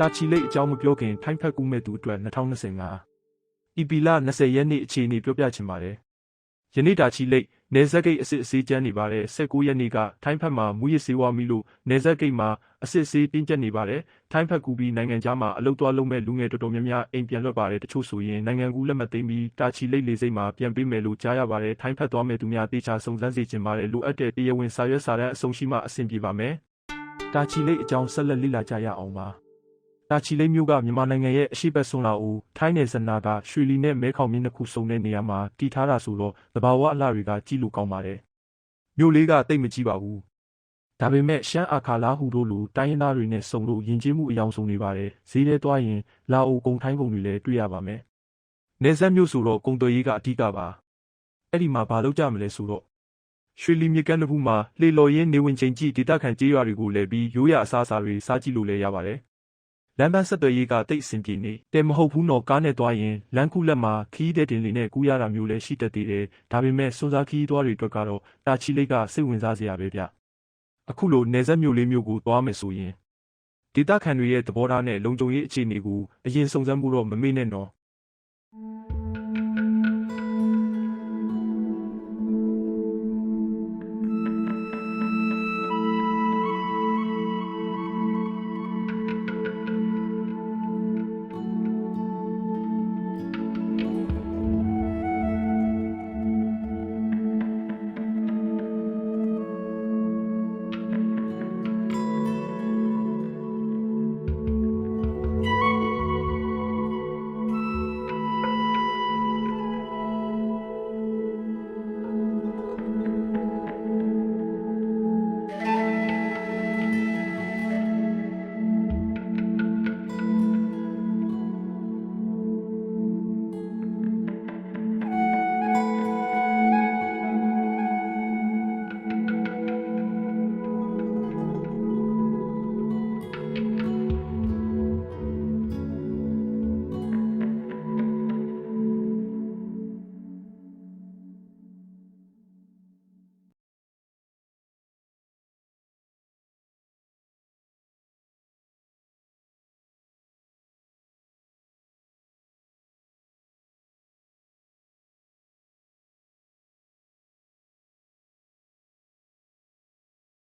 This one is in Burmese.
တာချီလိတ်အကြောင်းမပြောခင်ထိုင်းဖက်ကူးမဲ့သူအတွက်2025ဤပီလာ20ရက်နေ့အခြေအနေပြောပြချင်ပါတယ်။ယနေ့တာချီလိတ်နေဆက်ဂိတ်အစစ်အစေးကျန်းနေပါတယ်19ရက်နေ့ကထိုင်းဖက်မှာမူရစ်စေဝါမီလို့နေဆက်ဂိတ်မှာအစစ်အစေးတင်းကျပ်နေပါတယ်။ထိုင်းဖက်ကူပြီးနိုင်ငံခြားမှာအလုတ်သွားလုံးမဲ့လူငယ်တော်တော်များများအိမ်ပြန်လွတ်ပါတယ်တချို့ဆိုရင်နိုင်ငံကူးလက်မှတ်သိမ်းပြီးတာချီလိတ်လေစိတ်မှာပြန်ပေးမယ်လို့ကြားရပါတယ်ထိုင်းဖက်သွားမဲ့သူများတေချာစုံစမ်းစေချင်ပါတယ်လိုအပ်တဲ့တရားဝင်စာရွက်စာတမ်းအဆုံးရှိမှအဆင်ပြေပါမယ်။တာချီလိတ်အကြောင်းဆက်လက်လေ့လာကြရအောင်ပါ။ တာချီလိတ်မြို့ကမြန်မာနိုင်ငံရဲ့အရှိတ်ဘက်ဆွန်လာဦးထိုင်းနယ်ဇနာကရွှေလီနဲ့မဲခေါင်မြင်းနှစ်ခုစုံတဲ့နေရာမှာတည်ထားတာဆိုတော့သဘာဝအလှတွေကကြည့်လို့ကောင်းပါတယ်။မြို့လေးကတိတ်မကြီးပါဘူး။ဒါပေမဲ့ရှမ်းအခါလားဟူတို့လိုတိုင်းရင်းသားတွေနဲ့စုံလို့ယဉ်ကျေးမှုအယောင်ဆုံးနေပါတယ်။ဈေးထဲသွားရင်လာအိုကုံထိုင်းကုံတွေလည်းတွေ့ရပါမယ်။နေဆက်မြို့ဆိုတော့ကုံတော်ရေးကအဓိကပါ။အဲ့ဒီမှာဘာလုပ်ကြမလဲဆိုတော့ရွှေလီမြစ်ကမ်းတစ်ခုမှာလှေလော်ရင်းနေဝင်ချိန်ကြည့်ဒေသခံကြေးရွာတွေကိုလည်းပြီးရိုးရာအစားအစာတွေစားကြည့်လို့လည်းရပါတယ်။ လမ်းပန်းဆက်သွယ်ရေးကတိတ်အဆင်ပြေနေတယ်မဟုတ်ဘူးနော်ကားနဲ့သွားရင်လမ်းခုလက်မှာခီးတဲ့တင်လေးနဲ့ကူးရတာမျိုးလည်းရှိတတ်သေးတယ်။ဒါပေမဲ့စွန်စားခီးသွားတွေအတွက်ကတော့တာချီလိတ်ကစိတ်ဝင်စားစရာပဲဗျ။အခုလိုနေဆက်မျိုးလေးမျိုးကိုသွားမယ်ဆိုရင်ဒေသခံတွေရဲ့သဘောထားနဲ့လုံခြုံရေးအခြေအနေကိုအရင်စုံစမ်းမှုတော့မမေ့နဲ့နော်